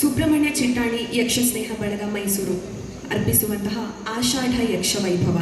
ಸುಬ್ರಹ್ಮಣ್ಯ ಚಿಟ್ಟಾಣಿ ಯಕ್ಷ ಸ್ನೇಹ ಬಳಗ ಮೈಸೂರು. ಅರ್ಪಿಸುವಂತಹ ಆಷಾಢ ಯಕ್ಷ ವೈಭವ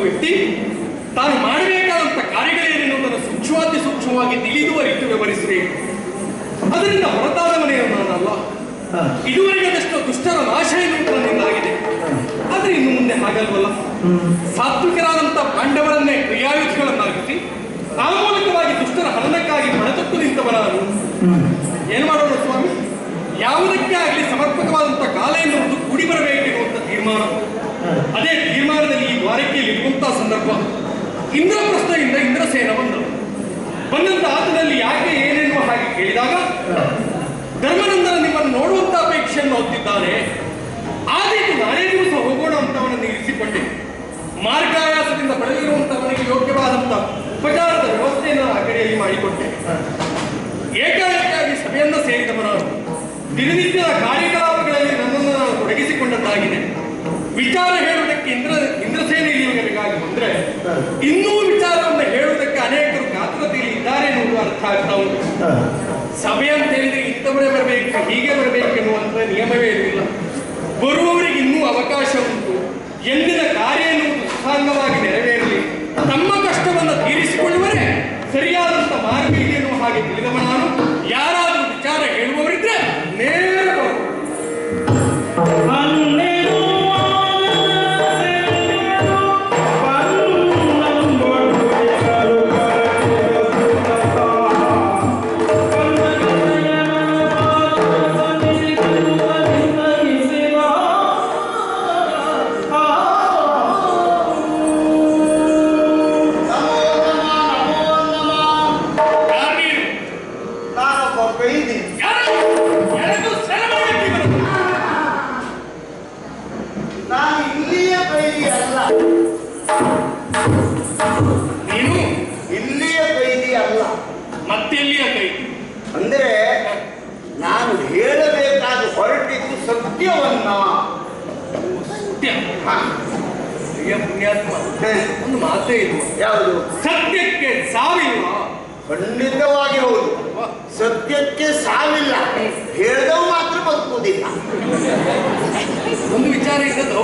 ವ್ಯಕ್ತಿ ತಾನು ಮಾಡಬೇಕಾದಂತ ಕಾರ್ಯಗಳೇನೆನ್ನುವುದನ್ನು ಸೂಕ್ಷ್ಮಾತಿ ಸೂಕ್ಷ್ಮವಾಗಿ ತಿಳಿದು ಅರಿತು ವಿವರಿಸಬೇಕು ಅದರಿಂದ ಹೊರತಾದವನೇನು ನಾನಲ್ಲ. ಇದುವರೆಗದಷ್ಟು ದುಷ್ಟರ ನಾಶ ಎನ್ನುವುದು ನನ್ನಿಂದಾಗಿದೆ ಆದ್ರೆ ಇನ್ನು ಮುಂದೆ ಹಾಗಲ್ವಲ್ಲ? ಸಾತ್ವಿಕರಾದಂತ ಪಾಂಡವರನ್ನೇ ಕ್ರಿಯಾಯುಧಗಳನ್ನಾಗಿಸಿ ಆ ಮೂಲಕವಾಗಿ ದುಷ್ಟರ ಹರಣಕ್ಕಾಗಿ ಹೊಡೆತಟ್ಟು ನಿಂತವ ನಾನು. ಏನ್ ಮಾಡೋಣ ಸ್ವಾಮಿ? ಯಾವುದಕ್ಕೆ ಆಗಲಿ ಸಮರ್ಪಕವಾದಂತಹ ಕಾಲ ಎನ್ನುವುದು ಕೂಡಿ ಬರಬೇಕೆನ್ನುವಂತ ತೀರ್ಮಾನ. ಅದೇ ತೀರ್ಮಾನದಲ್ಲಿ ಈ ದ್ವಾರಕೆಯಲ್ಲಿ ಇರುವಂತಹ ಸಂದರ್ಭ. ಇಂದ್ರಪ್ರಸ್ಥದಿಂದ ಇಂದ್ರಸೇನ ಬಂದರು ಬಂದಂತ ಆತನಲ್ಲಿ ಯಾಕೆ ಏನೆನ್ನುವ ಹಾಗೆ ಕೇಳಿದಾಗ, ಧರ್ಮನಂದನ ನಿಮ್ಮನ್ನು ನೋಡುವಂತ ಅಪೇಕ್ಷೆಯನ್ನು ಹೊತ್ತಿದ್ದಾನೆ. ಆದೀತು ನಾನೇ ದಿವಸ ಹೋಗೋಣ ಅಂತವನನ್ನು ಇರಿಸಿಕೊಂಡೆ. ಮಾರ್ಗಾಯಾಸದಿಂದ ಪಡೆದಿರುವಂತವನಿಗೆ ಯೋಗ್ಯವಾದಂತ ಉಪಚಾರದ ವ್ಯವಸ್ಥೆಯನ್ನು ಆ ಕಡೆಯಲ್ಲಿ ಮಾಡಿಕೊಟ್ಟೆ. ಏಕಾಏಕಿಯಾಗಿ ಸಭೆಯನ್ನ ಸೇರಿದವ ದಿನನಿತ್ಯ ದಿನನಿತ್ಯದ ಕಾರ್ಯಕಲಾಪಗಳಲ್ಲಿ ನನ್ನನ್ನು ನಾನು ತೊಡಗಿಸಿಕೊಂಡದ್ದಾಗಿದೆ ವಿಚಾರ ಹೇಳುವುದಕ್ಕೆ ಇಂದ್ರ ಇಂದ್ರಸೇನೆ ಇಲ್ಲಿಯವರೆಗಾಗಿ ಬಂದ್ರೆ, ಇನ್ನೂ ವಿಚಾರವನ್ನು ಹೇಳುವುದಕ್ಕೆ ಅನೇಕರು ಗಾತ್ರದಲ್ಲಿ ಇದ್ದಾರೆ ಎನ್ನುವುದು ಅರ್ಥ ಆಗ್ತಾ ಉಂಟು. ಸಭೆ ಅಂತ ಹೇಳಿದ್ರೆ ಇಂಥವರೇ ಬರಬೇಕು, ಹೀಗೆ ಬರಬೇಕು ಎನ್ನುವಂತ ನಿಯಮವೇ ಇರಲಿಲ್ಲ ಬರುವವರಿಗೆ ಇನ್ನೂ ಅವಕಾಶ ಉಂಟು. ಎಂದಿನ ಕಾರ್ಯ ಎನ್ನುವುದು ಸುಸಾಂಗವಾಗಿ ನೆರವೇರಲಿ. ತಮ್ಮ ಕಷ್ಟವನ್ನು ತೀರಿಸಿಕೊಳ್ಳುವರೆ ಸರಿಯಾದಂತ ಮಾರ್ಗ ಇದೆ ಹಾಗೆ ತಿಳಿದವ ನಾನು. ಯಾರಾದರೂ ವಿಚಾರ ಹೇಳುವವರಿದ್ರೆ ಸಾವಿಲ್ಲ. ಖಂಡಿತವಾಗಿ ಹೌದು ಸತ್ಯಕ್ಕೆ ಸಾವಿಲ್ಲ. ಹೇಳ್ದವ್ ಮಾತ್ರ ಬದುಕುವುದಿಲ್ಲ. ಒಂದು ವಿಚಾರ ಇದ್ದದ್ದು.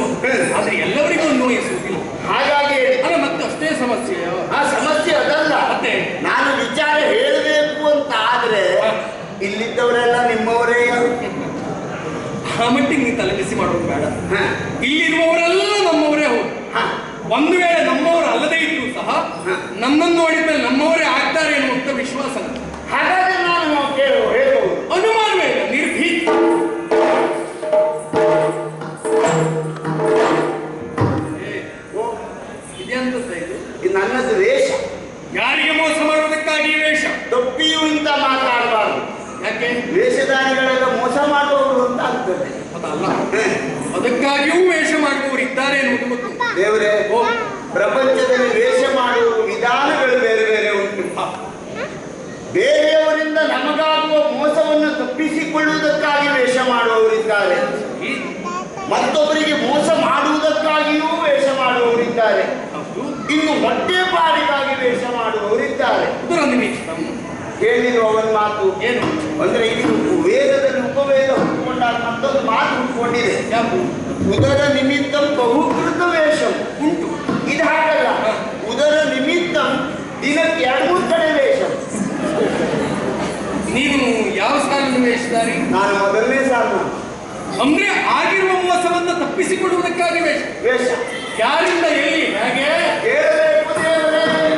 ಆದ್ರೆ ಎಲ್ಲರಿಗೂ ನೋಯಿಸುವುದಿಲ್ಲ ಹಾಗಾಗಿ ಅಲ್ಲ ಮತ್ತೆ ಅಷ್ಟೇ ಸಮಸ್ಯೆ. ಆ ಸಮಸ್ಯೆ ಅದಲ್ಲ. ಮತ್ತೆ? ನಾನು ವಿಚಾರ ಹೇಳಬೇಕು ಅಂತ ಆದ್ರೆ ಇಲ್ಲಿದ್ದವರೆಲ್ಲ ನಿಮ್ಮವರೇ ಆ ಮಟ್ಟಿಗೆ ನೀವು ತಲೆಬಿಸಿ ಮಾಡೋದು ಬೇಡ. ಇಲ್ಲಿರುವವರೆಲ್ಲ ನಮ್ಮವರೇ ಹೌದು. ಒಂದು ವೇಳೆ ನಮ್ಮವರು ಅಲ್ಲದೇ ಇದ್ರು ಸಹ ನಮ್ಮನ್ನು ನೋಡಿದ ಮೇಲೆ ನಮ್ಮವರೇ ಆಗ್ತಾರೆ ಎನ್ನುವಂತ ವಿಶ್ವಾಸ. ಹಾಗಾದ್ರೆ ನಾನು ಅನುಮಾನವೇ ಇಲ್ಲ ನಿರ್ಭೀತಿ ಏ, ಓ, ಇದೆಂತದ್ದ ಇದು? ಇದು ನನ್ನದು ವೇಷ. ಯಾರಿಗೆ ಮೋಸ ಮಾಡುವುದಕ್ಕಾಗಿ ವೇಷ? ತೊಪ್ಪಿಯು ಅಂತ ಮಾತಾಡಬಾರದು. ಯಾಕೆ? ವೇಷಧಾರಿಗಳೆಲ್ಲ ಮೋಸ ಮಾಡುವವರು ಅಂತ ಆಗ್ತದೆ. ಅದಲ್ಲ. ಅದಕ್ಕಾಗಿಯೂ ವೇಷ ಮಾಡುವವರು ಇದ್ದಾರೆ ಎನ್ನುವುದು ಗೊತ್ತು. ದೇವರೇ ಪ್ರಪಂಚದಲ್ಲಿ ವೇಷ ಮಾಡುವ ವಿಧಾನಗಳು ಬೇರೆ ಬೇರೆ ಉಂಟು. ಬೇರೆಯವರಿಂದ ನಮಗಾಗುವ ಮೋಸವನ್ನು ತಪ್ಪಿಸಿಕೊಳ್ಳುವುದಕ್ಕಾಗಿ ವೇಷ ಮಾಡುವವರಿದ್ದಾರೆ. ಮತ್ತೊಬ್ಬರಿಗೆ ಮೋಸ ಮಾಡುವುದಕ್ಕಾಗಿಯೂ ವೇಷ ಮಾಡುವವರಿದ್ದಾರೆ. ಇನ್ನು ಇನ್ನು ಪಾರಿಗಾಗಿ ವೇಷ ಮಾಡುವವರಿದ್ದಾರೆ. ಕೇಳಿರುವ ಮಾತು ಏನು? ಅಂದ್ರೆ ಇದು ವೇದದಲ್ಲಿ ಉಪವೇದ ಹುಟ್ಟುಕೊಂಡಾಗ ಮತ್ತೊಂದು ಮಾತು ಹುಟ್ಟುಕೊಂಡಿದೆ. ಉದರ ನಿಮಿತ್ತ ಬಹುಕೃತ ವೇಷಂ ಉಂಟು. ಇದು ಹಾಗಲ್ಲ. ಉದರ ನಿಮಿತ್ತ ದಿನಕ್ಕೆ ಎರಡು ಮೂರು ಕಡೆ ವೇಷ ನೀನು ಯಾವ ಸಾಲಿನ ವೇಷಧಾರಿ? ನಾನು ಮೊದಲನೇ ಸಾಲು. ಅಂದ್ರೆ ಆಗಿರುವ ಮೋಸವನ್ನ ತಪ್ಪಿಸಿಕೊಡುವುದಕ್ಕಾಗಿ ವೇಷ. ವೇಷ. ಯಾರಿಂದ ಎಲ್ಲಿ? ಹಾಗೆ? ಕೇಳಬೇಕು ದೇವರೇ.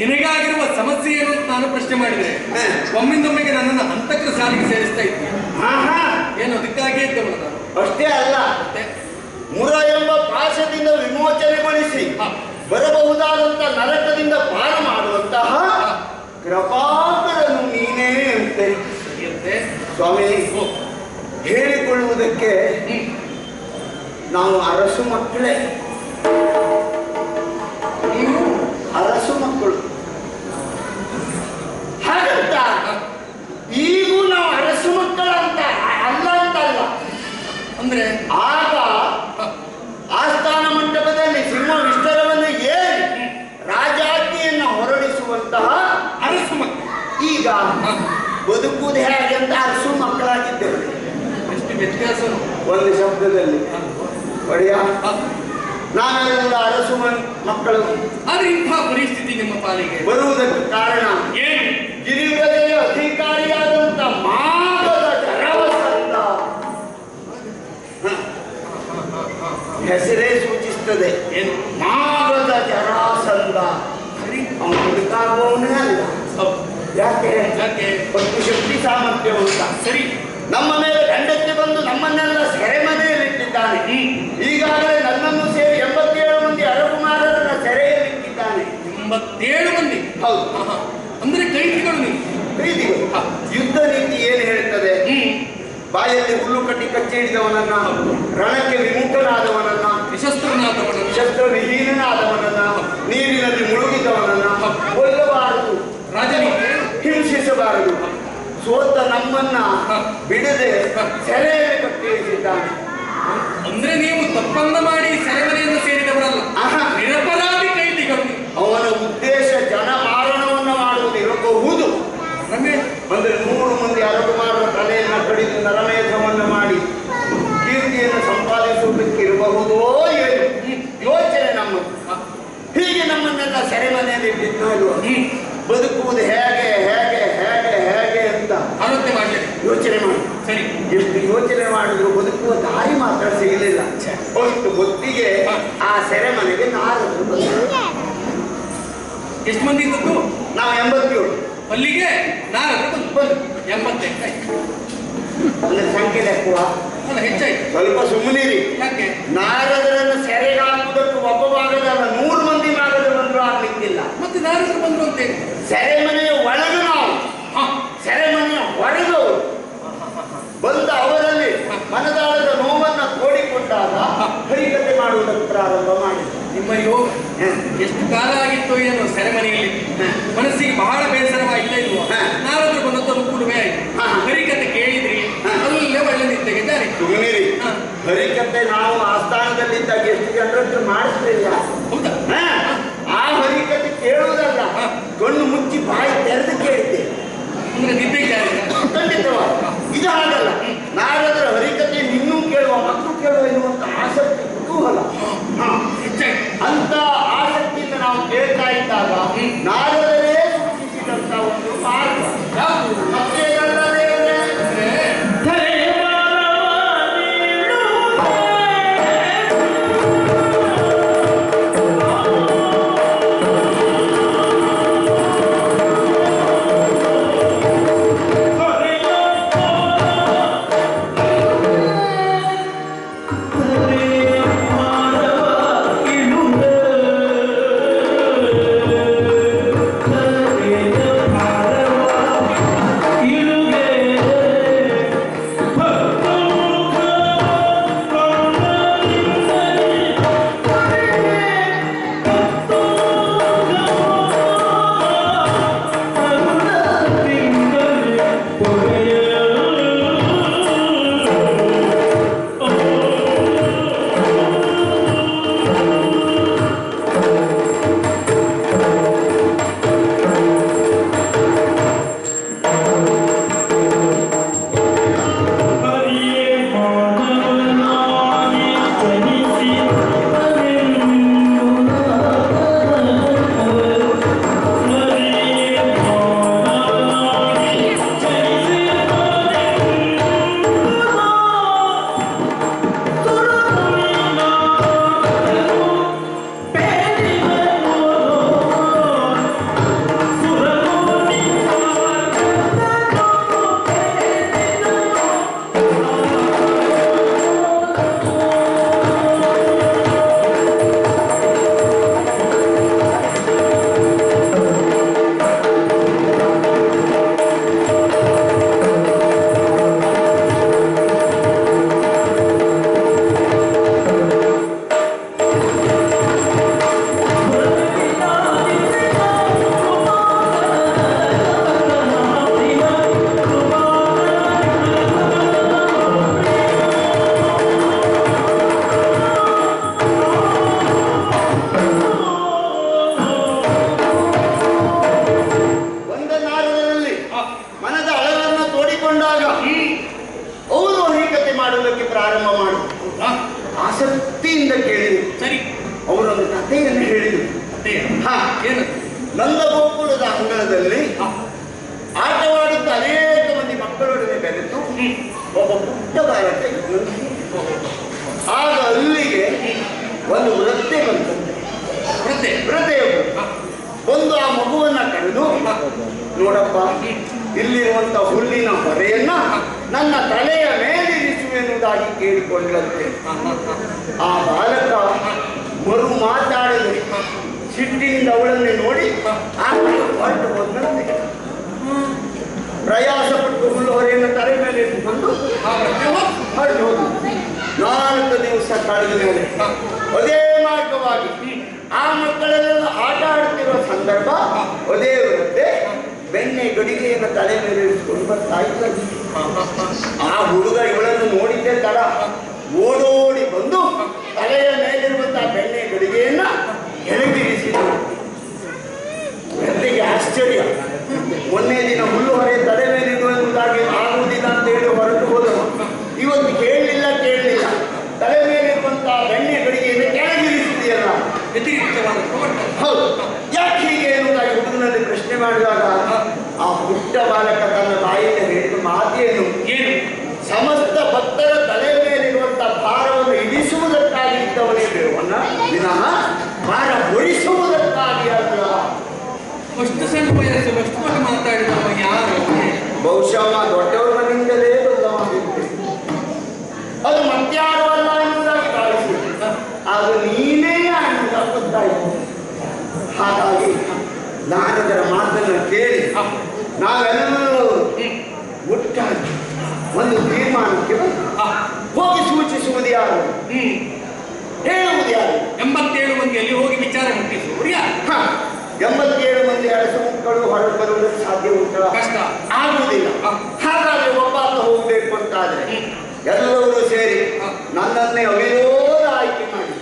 ನಿನಗಾಗಿರುವ ಸಮಸ್ಯೆ ಏನು ಅಂತ ನಾನು ಪ್ರಶ್ನೆ ಮಾಡಿದ್ರೆ ಒಮ್ಮಿಂದೊಮ್ಮೆಗೆ ನನ್ನನ್ನು ಹಂತಕರ ಸಾಲಿಗೆ ಸೇರಿಸ್ತಾ ಇದ್ದೀನಿ ಏನು ಅದಕ್ಕಾಗಿ ಇದ್ದವನು ನಾನು ಅಷ್ಟೇ ಅಲ್ಲ. ಮುರ ಎಂಬ ಪಾಶದಿಂದ ವಿಮೋಚನೆಗೊಳಿಸಿ. ಬರಬಹುದಾದಂತ ನರಕದಿಂದ ಪಾರ ಮಾಡುವಂತಹ ಕೃಪಾಕರನು ನೀನೇ ಅಂತೆ. ಸ್ವಾಮಿ ಹೇಳಿಕೊಳ್ಳುವುದಕ್ಕೆ ನಾವು ಅರಸು ಮಕ್ಕಳೇ. ನೀವು ಅರಸು ಮಕ್ಕಳು ಹಾಗಂತ ಈಗೂ ನಾವು ಅರಸು ಮಕ್ಕಳಂತ ಅಲ್ಲ ಅಂತಲ್ಲ. ಅಂದ್ರೆ? ಆಗ ಆಸ್ಥಾನ ಮಂಟಪದಲ್ಲಿ ಸಿಂಹ ವಿಸ್ತಾರವನ್ನು ಏರಿ ರಾಜಾಜ್ಞೆಯನ್ನು ಹೊರಡಿಸುವಂತಹ ಅರಸು ಮಕ್ಕಳು ಈಗ ಬದುಕುವುದು ಹೇಗೆ ಅಂತ ಅರಸು ಮಕ್ಕಳಾಗಿದ್ದೇವೆ ಎಷ್ಟು ವ್ಯತ್ಯಾಸ ಒಂದು ಶಬ್ದದಲ್ಲಿ. ಒಡೆಯ ನಾವೆಲ್ಲ ಅರಸು ಮಕ್ಕಳು. ಆದ್ರೆ ಪರಿಸ್ಥಿತಿ ನಿಮ್ಮ ಪಾಲಿಗೆ. ಬರುವುದಕ್ಕೆ ಕಾರಣ ಏನು? ಗಿರಿವರೆಯ ಅನಿಸ್ತದೆ ಏನು ನಾಗದ ಜರಾಸಂದ ಸರಿ ಅಲ್ಲ. ಯಾಕೆ? ಯಾಕೆ? ಒಂದು ಶಕ್ತಿ ಸಾಮರ್ಥ್ಯ ಉಂಟ. ಸರಿ, ನಮ್ಮ ಮೇಲೆ ಗಂಡಕ್ಕೆ ಬಂದು ನಮ್ಮನ್ನೆಲ್ಲ ಸೆರೆಮನೆಯಲ್ಲಿಟ್ಟಿದ್ದಾನೆ ಈಗಾಗಲೇ ನನ್ನನ್ನು ಸೇರಿ ಎಂಬತ್ತೇಳು ಮಂದಿ ಅರಕುಮಾರರನ್ನ ಸೆರೆಯಲ್ಲಿಟ್ಟಿದ್ದಾನೆ ಎಂಬತ್ತೇಳು ಮಂದಿ? ಹೌದು. ಬಾಯಲ್ಲಿ ಹುಲ್ಲು ಕಟ್ಟಿ ಕಚ್ಚಿ ಹಿಡಿದವನನ್ನ ರಣಕ್ಕೆ ವಿಮುಖನಾದವನನ್ನ ನಿಶಸ್ತ್ರನಾದವನನ್ನು ಶಸ್ತ್ರ ವಿಹೀನನಾದವನನ್ನ ನೀರಿನಲ್ಲಿ ಮುಳುಗಿದವನನ್ನ ಕೊಲ್ಲಬಾರದು ರಾಜನಿಗೆ ಹಿಂಸಿಸಬಾರದು. ಸೋತ ನಮ್ಮನ್ನ ಬಿಡದೆ ಸೆರೆಯಲ್ಲಿ ಕಟ್ಟಿದ್ದಾನೆ ಅಂದ್ರೆ ನೀವು ತಪ್ಪಂದ ಮಾಡಿ ಸೆರೆಮನೆಯನ್ನು ಸೇರಿದವರಲ್ಲ. ನಿರಪರಾಧಿ ಕೈದಿಗಳು. ಅವನ ಉದ್ದೇಶ ಜನ ಮಾರಣವನ್ನು ಮಾಡುವುದು ಇರಬಹುದು. ಅಂದ್ರೆ ನೂರು ಮಂದಿ ಅರಗುಮಾರರ ತಲೆಯನ್ನು ಕಡಿದು ನರಮೇಧವನ್ನು ಮಾಡಿ ಕೀರ್ತಿಯನ್ನು ಸಂಪಾದಿಸುವುದಕ್ಕಿರಬಹುದೋ ಏನು? ಯೋಚನೆ ನಮ್ಮ ಹೀಗೆ ನಮ್ಮನ್ನೆಲ್ಲ ಸೆರೆಮನೆಯಲ್ಲಿ ಬಿದ್ದು ಬದುಕುವುದು ಹೇಗೆ ಹೇಗೆ ಹೇಗೆ ಹೇಗೆ ಅಂತ ಆಲೋಚನೆ ಮಾಡಿ ಯೋಚನೆ ಮಾಡಿ. ಸರಿ. ಎಷ್ಟು ಯೋಚನೆ ಮಾಡಿದ್ರು ಬದುಕುವ ದಾರಿ ಮಾತ್ರ ಸಿಗಲಿಲ್ಲ. ಅಷ್ಟು ಗೊತ್ತಿಗೆ ಆ ಸೆರೆಮನೆಗೆ ನಾಲ್ಕು ಬಂದರು. ಎಷ್ಟು ಮಂದಿ ಇದ್ದದ್ದು? ನಾವು ಎಂಬತ್ತೇಳು. ಅಲ್ಲಿಗೆ ನಾಲ್ಕು ಬಂದು ಎಂಬತ್ತೆಂಟಾಯ್ತು ಅಂದ್ರೆ ಸಂಖ್ಯೆ ಲೆಕ್ಕುವ? ಅಲ್ಲ ಹೆಚ್ಚಾಯ್ತು. ಸ್ವಲ್ಪ ಸುಮ್ಮನಿರಿ. ಯಾಕೆ? ನಾರದರನ್ನು ಸೆರೆಗೆ ಹಾಕುವುದಕ್ಕೆ ಒಬ್ಬ ಭಾಗದಲ್ಲ ನೂರು ಮಂದಿ ಭಾಗದ ಬಂದ್ರು ಆಗ್ಲಿಕ್ಕಿಲ್ಲ. ಮತ್ತೆ ನಾರದರು ಬಂದ್ರು ಅಂತ ಸೆರೆಮನೆಯ ಒಳಗೆ ನಾವು. ಸೆರೆಮನೆಯ ಅವರು. ಬಂದ ಅವರಲ್ಲಿ ಮನದಾಳದ ನೋವನ್ನ ತೋಡಿಕೊಂಡಾಗ ಹರಿಕತೆ ಮಾಡುವುದಕ್ಕೆ ಪ್ರಾರಂಭ ಮಾಡಿದ್ರು. ನಿಮ್ಮ ಯೋಗ ಎಷ್ಟು ಕಾಲ ಆಗಿತ್ತು ಏನು ಸೆರೆಮನೆಯಲ್ಲಿ. ಮನಸ್ಸಿಗೆ ಬಹಳ ಬೇಸರವಾಯ್ತಾ ಇಲ್ವಾ? ಹರಿಕತೆ ನಾವು ಆಸ್ಥಾನದಲ್ಲಿದ್ದಾಗ ಎಷ್ಟು ಜನರತ್ರ ಮಾಡಿಸ್ಲಿಲ್ಲ. ಆ ಹರಿಕತೆ ಕೇಳುವುದಲ್ಲ. ಕಣ್ಣು ಮುಚ್ಚಿ ಬಾಯಿ ತೆರೆದು ಕೇಳಿದ್ದೆ. ಅಂದ್ರೆ ನಿದ್ದೆ ಇದು ಹಾಗಲ್ಲ. ಬಾಲಕ ಆಗ ಅಲ್ಲಿಗೆ ಒಂದು ವೃತ್ತೆ ಬಂತು. ವೃತ್ತೆ? ವೃದ್ಧೆಯೊಬ್ಬಳು ಹ, ಒಂದು ಆ ಮಗುವನ್ನ ಕರೆದು ನೋಡಪ್ಪ ಇಲ್ಲಿರುವಂತ ಹುಲ್ಲಿನ ಹೊರೆಯನ್ನ ನನ್ನ ತಲೆಯ ಮೇಲಿರಿಸುವೆನ್ನುವುದಾಗಿ ಕೇಳಿಕೊಂಡಂತೆ ಹ, ಹ, ಹ. ಆ ಬಾಲಕ ಮರು ಮಾತಾಡದೆ ಸಿಟ್ಟಿನಿಂದ ಅವಳನ್ನೇ ನೋಡಿ ಆ ಹೊರಟು ಹೋದಂತೆ ಪ್ರಯಾಸ ಪಟ್ಟು ತಲೆ ಮೇಲೆ ಇಟ್ಟುಕೊಂಡು ನಾಲ್ಕು ದಿವಸ ಕಳೆದ ಮೇಲೆ ಅದೇ ಮಾರ್ಗವಾಗಿ ಆ ಮಕ್ಕಳೆಲ್ಲ ಆಟ ಆಡುತ್ತಿರುವ ಸಂದರ್ಭ ಅದೇ ವೃದ್ಧೆ ಬೆಣ್ಣೆ ಗಡಿಗೆಯನ್ನು ತಲೆ ಮೇಲೆ ಇಟ್ಟುಕೊಂಡು ಬರ್ತಾ ಇದ್ದಾರೆ ಆ ಹುಡುಗ ಇವಳನ್ನು ನೋಡಿದ್ದೆ ತರ ಓಡೋಡಿ ಬಂದು ತಲೆಯ ಮೇಲಿರುವಂತಹ ಬೆಣ್ಣೆ ಗಡಿಗೆಯನ್ನ ಕೆಳಗಿರಿಸಿದರು ವೃದ್ಧೆಗೆ ಆಶ್ಚರ್ಯ. ಮೊನ್ನೆ ದಿನ ಹುಲ್ಲು ಹೊರೆ ತಲೆ ಮೇಲಿರುವುದಾಗಿ ಆಗುವುದಿಲ್ಲ ಅಂತ ಹೇಳಿ ಹೊರಟು ಹೋದನು ಇವತ್ತು ಕೇಳಲಿಲ್ಲ ಕೇಳಲಿಲ್ಲ ತಲೆ ಮೇಲಿರುವಂತಹ ಬೆಣ್ಣೆ ಗಡಿಗೆಯನ್ನು ಕೆಳಗಿರಿಸಿದೆಯಲ್ಲ ವ್ಯತಿರಿಕ್ತವಾದ ಪ್ರವರ್ತ ಹೌದು ಯಾಕೆ ಹೀಗೆ ಎನ್ನುವುದಾಗಿ ಹುಡುಗನಲ್ಲಿ ಪ್ರಶ್ನೆ ಮಾಡಿದಾಗ ಆ ಪುಟ್ಟ ಬಾಲಕ ತನ್ನ ತಾಯಿಯಿಂದ ಹೇಳಿದ ಮಾತೆಯನ್ನು ಏನು ಸಮಸ್ತ ಭಕ್ತರ ತಲೆ ಮೇಲಿರುವಂತಹ ಭಾರವನ್ನು ಇಳಿಸುವುದಕ್ಕಾಗಿ ಇದ್ದವನೇ ಬೇವನ್ನ ವಿನಃ ಭಾರ ಹೊರಿಸುವುದಕ್ಕಾಗಿ ಅಲ್ಲ. ಅಷ್ಟು ಸಣ್ಣ ವಯಸ್ಸು ಅಷ್ಟು ಮಟ್ಟ ಮಾತಾಡಿದವ ಯಾರು? ಬಹುಶಃ ದೊಡ್ಡವರ ಮನೆಯಿಂದಲೇ ಬಂದವಾಗಿದ್ದೆ ಅದು ಮತ್ಯಾರವಲ್ಲ ಅಲ್ಲ ಕಾಣಿಸಿ ಭಾವಿಸಿದ್ದೆ ಅದು ನೀನೇ ಅನ್ನುವುದಾಗಿ ಗೊತ್ತಾಯಿತು. ಹಾಗಾಗಿ ನಾನದರ ಮಾತನ್ನು ಕೇಳಿ ನಾವೆಲ್ಲರೂ ಒಟ್ಟಾಗಿ ಒಂದು ತೀರ್ಮಾನಕ್ಕೆ ಹೋಗಿ ಸೂಚಿಸುವುದು ಯಾರು? ಹೇಳುವುದು ಯಾರು? ಎಂಬತ್ತೇಳು ಮಂದಿಯಲ್ಲಿ ಹೋಗಿ ವಿಚಾರ ಮುಟ್ಟಿಸುವುದು ಯಾರು? ಎಂಬತ್ತೇಳು ಮಂದಿ ಅರಸು ಮಕ್ಕಳು ಹೊರಗೆ ಬರುವುದಕ್ಕೆ ಸಾಧ್ಯ ಉಂಟು? ಕಷ್ಟ. ಆಗುವುದಿಲ್ಲ. ಹಾಗಾದ್ರೆ ಒಬ್ಬ ಹೋಗಬೇಕು ಅಂತಾದ್ರೆ ಎಲ್ಲರೂ ಸೇರಿ ನನ್ನನ್ನೇ ಅವಿರೋಧ ಆಯ್ಕೆ ಮಾಡಿ.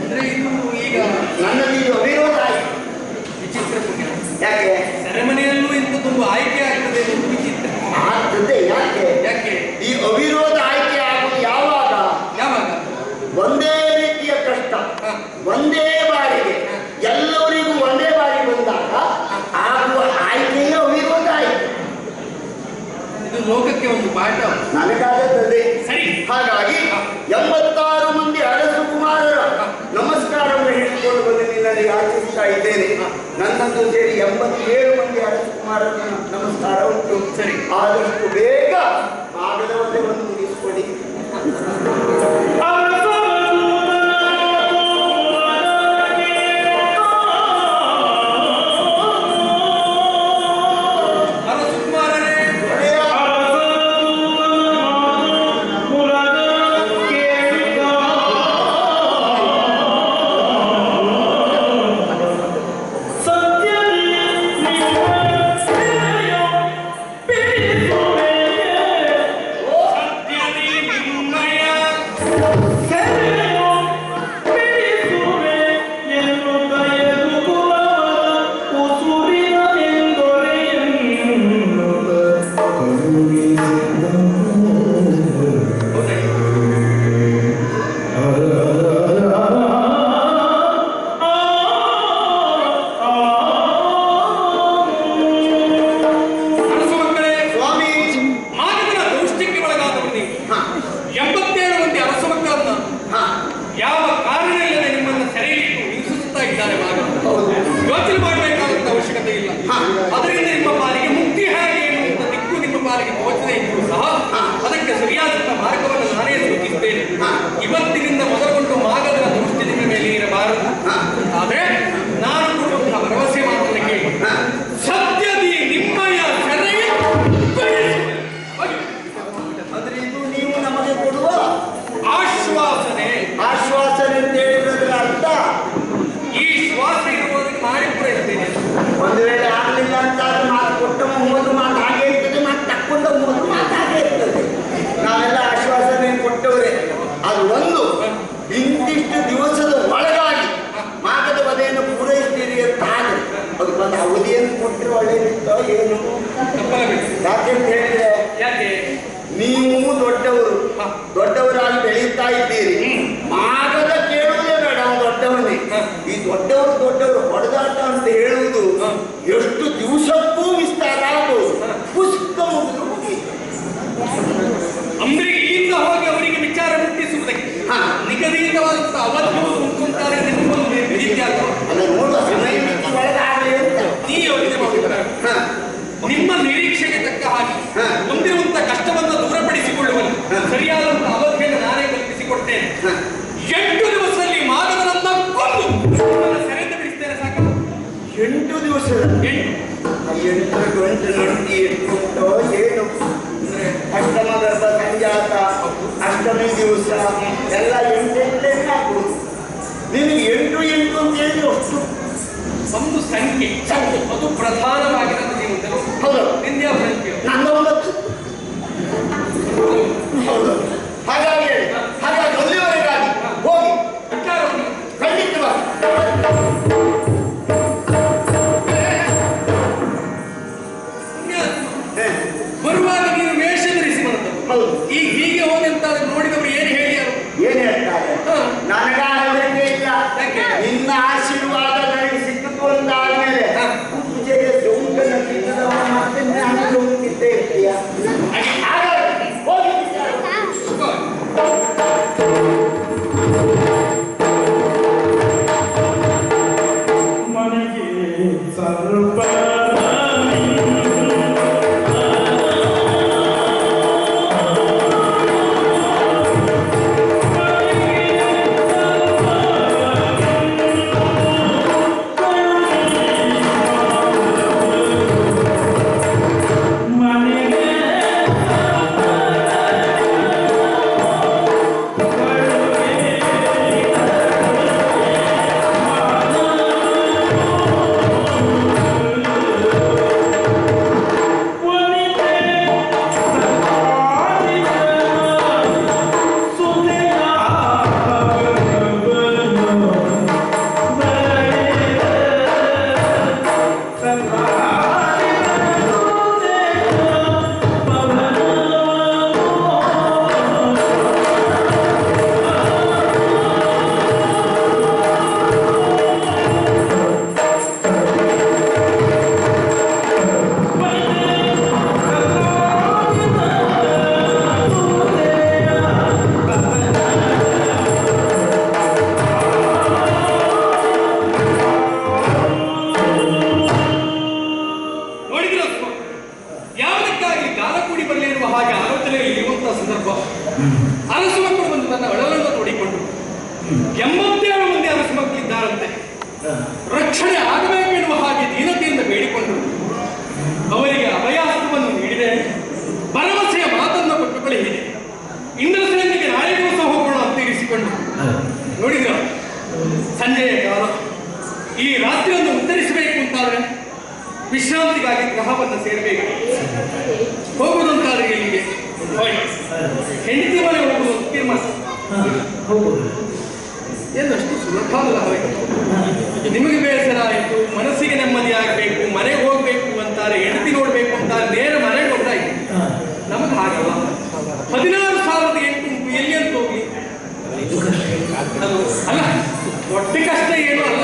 ಅಂದ್ರೆ ಇದು ಈಗ ನನ್ನಲ್ಲಿ ಇದು ಅವಿರೋಧ ಆಯ್ಕೆ ವಿಚಿತ್ರ ಪುಣ್ಯ ಯಾಕೆ ಸೆರೆಮನೆಯಲ್ಲೂ ಇಂಥದ್ದೊಂದು ಆಯ್ಕೆ ಆಗ್ತದೆ ಎಂದು ವಿಚಿತ್ರ ಆಗ್ತದೆ ಯಾಕೆ ಯಾಕೆ ಈ ಅವಿರೋಧ ಆಯ್ಕೆ ಆಗುವುದು ಯಾವಾಗ ಯಾವಾಗ ಒಂದೇ ರೀತಿಯ ಕಷ್ಟ ಹ. ಒಂದೇ ಬಾರಿಗೆ ಎಲ್ಲರಿಗೂ ಒಂದೇ ಬಾರಿ ಬಂದಾಗ ಆಗುವ ಆಯ್ಕೆಯೇ ಅವಿರೋಧ ಆಯ್ಕೆ ಇದು ಲೋಕಕ್ಕೆ ಒಂದು ಪಾಠ ನನಗಾಗುತ್ತದೆ ಸರಿ ಹಾಗಾಗಿ ಎಂಬತ್ತಾರು ಮಂದಿ ಅರಸು ಕುಮಾರರ ನಮಸ್ಕಾರವನ್ನು ಹೇಳಿಕೊಂಡು ಬಂದು ನಿನ್ನಲ್ಲಿ ಯಾಚಿಸ್ತಾ ಇದ್ದೇನೆ ನನ್ನನ್ನು ಸೇರಿ ಎಂಬತ್ತೇಳು ಮಂದಿ ಅರಸು ಕುಮಾರರ हाँ ಒಳ್ಳೆಯದಿತ್ತೋ ಏನು? ಯಾಕೆಂತ ಹೇಳಿದ್ರೆ ಯಾಕೆ ನೀವು ದೊಡ್ಡವರು ಹ. ದೊಡ್ಡವರಾಗಿ ಬೆಳೀತಾ ಇದ್ದೀರಿ ಹ್ಮ್. ಮಾಗದ ಕೇಳುವುದೇ ಬೇಡ ಅವ್ನು ದೊಡ್ಡವನೇ ಹ. ಈ ದೊಡ್ಡವರು ದೊಡ್ಡವರು ಹೊಡೆದಾಟ ಅಂತ ಹೇಳುವುದು ಹ. ಎಷ್ಟು ದಿವಸಕ್ಕೂ ವಿಸ್ತಾರ ಆಗೋದು ಹ. ಪುಸ್ತಕ ಮುಗಿದು ಮುಗೀತು. ಅಂದ್ರೆ ಇಲ್ಲಿಂದ ಹೋಗಿ ಅವರಿಗೆ ವಿಚಾರ ಮುಟ್ಟಿಸುವುದಕ್ಕೆ ಹ. ನಿಗದಿತವಾದ ನಿರೀಕ್ಷೆಗೆ ತಕ್ಕ ಹಾಗೆ ಹೊಂದಿರುವಂತಹ ಹೊಂದಿರುವಂತ ಕಷ್ಟವನ್ನು ದೂರಪಡಿಸಿಕೊಳ್ಳುವಲ್ಲಿ ಸರಿಯಾದಂತಹ ಸರಿಯಾದಂತ ಅವಧಿಯನ್ನು ನಾನೇ ಕಲ್ಪಿಸಿಕೊಡ್ತೇನೆ. ಎಂಟು ದಿವಸದಲ್ಲಿ ಮಾನವನನ್ನ ಕೊಂದು ಸೆರೆಯಿಂದ ಬಿಡಿಸ್ತೇನೆ ಸಾಕು? ಎಂಟು ದಿವಸ. ಏನು. ಅಷ್ಟಮ ಗರ್ಭ ಸಂಜಾತ. ಅಷ್ಟಮಿ ದಿವಸ. ಎಲ್ಲ ಎಂಟೆಂಟೇ ಸಾಕು ನಿನಗೆ ಎಂಟು ಎಂಟು ಅಂತ ಹೇಳಿ ಅಷ್ಟು ಒಂದು ಸಂಖ್ಯೆ. ಅದು ಪ್ರಧಾನವಾಗಿರೋದು ನಿಮ್ಮ ಜೀವನದಲ್ಲಿ ಹೌದು. ನಿಂದ್ಯಾ ಸಂಖ್ಯೆ ನನ್ನ ಸಂದರ್ಭ ಅರಸು ಮಕ್ಕಳು ಬಂದು ತನ್ನ ಅಳಲನ್ನು ನೋಡಿಕೊಂಡು ಎಂಬತ್ತೇಳು ಮಂದಿ ಅರಸು ಮಕ್ಕಳಿದ್ದಾರಂತೆ ರಕ್ಷಣೆ ಆಗಬೇಕೆನ್ನುವ ಹಾಗೆ ದೀನತೆಯಿಂದ ಬೇಡಿಕೊಂಡು ಅವರಿಗೆ ಅಭಯಾಸ್ತ್ರವನ್ನು ನೀಡಿದೆ. ಭರವಸೆಯ ಮಾತನ್ನು ಕೊಟ್ಟು ಕಳುಹಿದೆ ಇಂದ್ರಸೇನಿಗೆ ನಾಳೆ ದಿವಸ ಹೋಗೋಣ ಅಂತ ಇರಿಸಿಕೊಂಡು ನೋಡಿದ್ರ? ಸಂಜೆಯ ಕಾಲ. ಈ ರಾತ್ರಿಯನ್ನು ಉತ್ತರಿಸಬೇಕು ಅಂತಾದ್ರೆ ವಿಶ್ರಾಂತಿಗಾಗಿ ಗ್ರಹವನ್ನು ಸೇರಬೇಕು. ಹೋಗುವುದಂತಾದ್ರೆ ಇಲ್ಲಿಗೆ. ಹೆಂಡತಿ ಮನೆ ಹೋಗುವುದು ಹೌದು ಏನು ಅಷ್ಟು ಸುಲಭ ಅಲ್ಲ. ನಿಮಗೆ ಬೇಸರ ಆಯಿತು ಮನಸ್ಸಿಗೆ ನೆಮ್ಮದಿ ಆಗಬೇಕು ಮನೆಗೆ ಹೋಗ್ಬೇಕು ಅಂತಾರೆ ಹೆಂಡತಿ ನೋಡ್ಬೇಕು ಅಂತ ನೇರ ಮನೆಗೆ ಇತ್ತು ನಮಗೆ ಹಾಗಲ್ಲ ಹದಿನಾರು ಸಾವಿರದ ಎಂಟು ಎಲ್ಲಿ ಅಂತ ಹೋಗ್ಲಿ ಅಲ್ಲ ದೊಡ್ಡ ಕಷ್ಟ ಏನು ಅಲ್ಲ